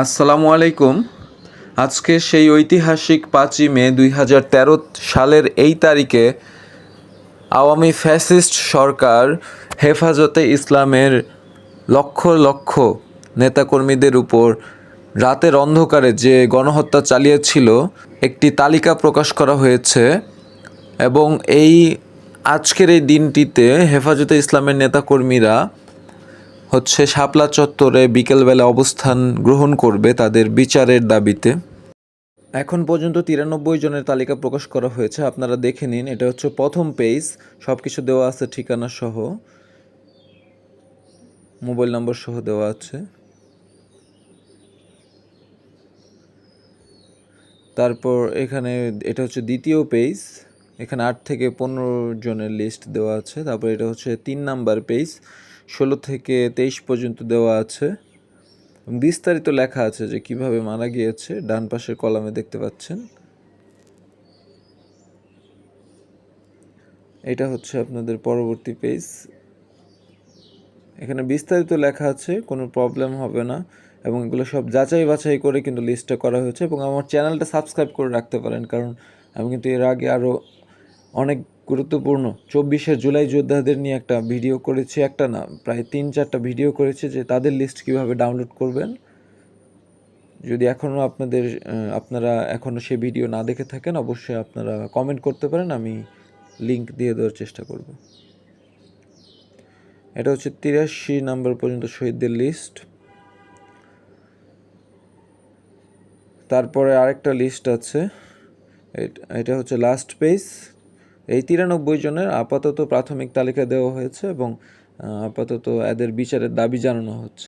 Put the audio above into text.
আসসালামু আলাইকুম। আজকে সেই ঐতিহাসিক পাঁচই মে দুই হাজার তেরো সালের এই তারিখে আওয়ামী ফ্যাসিস্ট সরকার হেফাজতে ইসলামের লক্ষ লক্ষ নেতাকর্মীদের উপর রাতের অন্ধকারে যে গণহত্যা চালিয়েছিল, একটি তালিকা প্রকাশ করা হয়েছে এবং এই আজকের এই দিনটিতে হেফাজতে ইসলামের নেতাকর্মীরা হচ্ছে শাপলা চত্বরে বিকেলবেলা অবস্থান গ্রহণ করবে তাদের বিচারের দাবিতে। এখন পর্যন্ত তিরানব্বই জনের তালিকা প্রকাশ করা হয়েছে। আপনারা দেখে নিন, এটা হচ্ছে প্রথম পেজ। সব কিছু দেওয়া আছে ঠিকানা সহ। মোবাইল নম্বর সহ দেওয়া আছে। তারপর এখানে এটা হচ্ছে দ্বিতীয় পেজ। এখানে আট থেকে পনেরো জনের লিস্ট দেওয়া আছে। তারপর এটা হচ্ছে তিন নাম্বার পেজ ষোলো থেকে তেইশ পর্যন্ত দেওয়া আছে। বিস্তারিত লেখা আছে যে কীভাবে মারা গিয়েছে, ডান পাশের কলামে দেখতে পাচ্ছেন। এটা হচ্ছে আপনাদের পরবর্তী পেজ এখানে বিস্তারিত লেখা আছে, কোনো প্রবলেম হবে না। এবং এগুলো সব যাচাই বাছাই করে কিন্তু লিস্টটা করা হয়েছে। এবং আমার চ্যানেলটা সাবস্ক্রাইব করে রাখতে পারেন, কারণ আমি কিন্তু এর আগে আরও অনেক গুরুত্বপূর্ণ। চব্বিশে জুলাই যোদ্ধাদের নিয়ে একটা ভিডিও করেছি, একটা না, প্রায় তিন চারটা ভিডিও করেছি যে তাদের লিস্ট কীভাবে ডাউনলোড করবেন। যদি এখনও আপনাদের আপনারা এখনও সেই ভিডিও না দেখে থাকেন, অবশ্যই আপনারা কমেন্ট করতে পারেন, আমি লিংক দিয়ে দেওয়ার চেষ্টা করব। এটা হচ্ছে তিরাশি নাম্বার পর্যন্ত শহীদদের লিস্ট তারপরে আরেকটা লিস্ট আছে। এটা হচ্ছে লাস্ট পেজ এই তিরানব্বই জনের আপাতত প্রাথমিক তালিকা দেওয়া হয়েছে এবং আপাতত এদের বিচারের দাবি জানানো হচ্ছে।